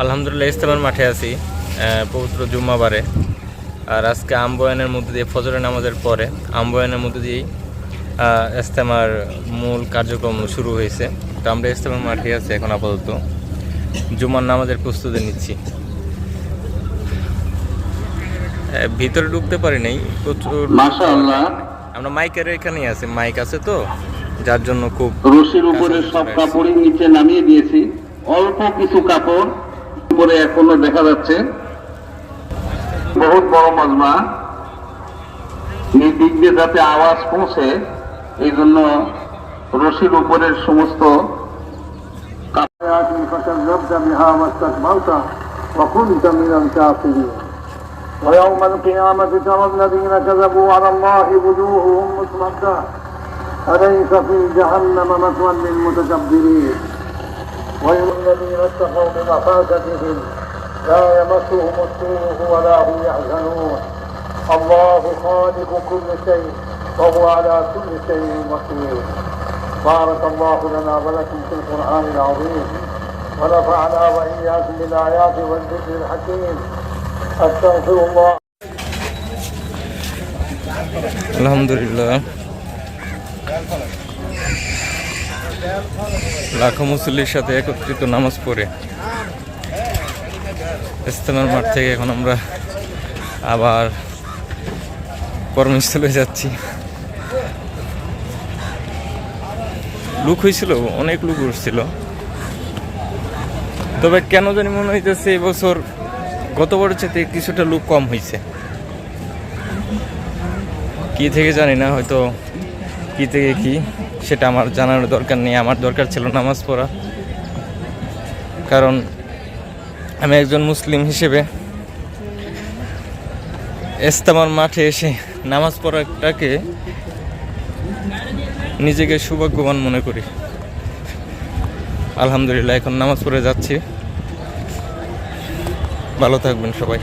আলহামদুলিল্লাহ ইস্তেমার মাঠে আছি পবিত্র জুম্মাবারে। আর আজকে আম্বয়ানের মধ্যে দিয়ে ফজরের নামাজের পরে আম্বয়ানের মধ্যে দিয়েই ইস্তেমার মূল কার্যক্রম শুরু হয়েছে। তো আমরা ইস্তেমার মাঠে আছি এখন আপাতত। জুমার নামাজের প্রস্তুতি নিচ্ছি। ভিতরে ঢুকতে পারি নাই প্রচুর আমরা মাইকের এখানেই আছে মাইক আছে তো যার জন্য খুব রশির উপরে সব কাপড়ই নিচে নামিয়ে দিয়েছি। অল্প কিছু কাপড় উপরে এখনো দেখা যাচ্ছে বহুত বড় মজমা এই দিক দিয়ে যাতে আওয়াজ পৌঁছে এই জন্য রশির উপরের সমস্ত آيات فكذبت بها واستكبرت وكنت من الكافرين ويوم القيامة ترى الذين كذبوا على الله وجوههم مسودة أليس في جهنم مثوى للمتكبرين ويل الذين اتقوا بمفازتهم لا يمسهم السوء ولا هم يحزنون الله خالق كل شيء وهو على كل شيء وكيل بارك الله لنا ولكم في القرآن العظيم ونفعنا وإياكم بالآيات والذكر الحكيم أستغفر الله الحمد لله. লাখো মুসল্লির সাথে একত্রিত নামাজ পড়ে। ইস্তেমার মাঠ থেকে এখন আমরা আবার কর্মস্থলে যাচ্ছি। লুক হয়েছিল, অনেক লুক উঠছিল। তবে কেন জানি মনে হইতেছে এবছর গত বছর চাইতে কিছুটা লুক কম হয়েছে কি থেকে জানি না, হয়তো কি থেকে কি, সেটা আমার জানার দরকার নেই। আমার দরকার ছিল নামাজ পড়া। কারণ আমি একজন মুসলিম হিসেবে ইস্তেমার মাঠে এসে নামাজ পড়াটাকে নিজেকে সৌভাগ্যবান মনে করি। আলহামদুলিল্লাহ, এখন নামাজ পড়ে যাচ্ছি। ভালো থাকবেন সবাই।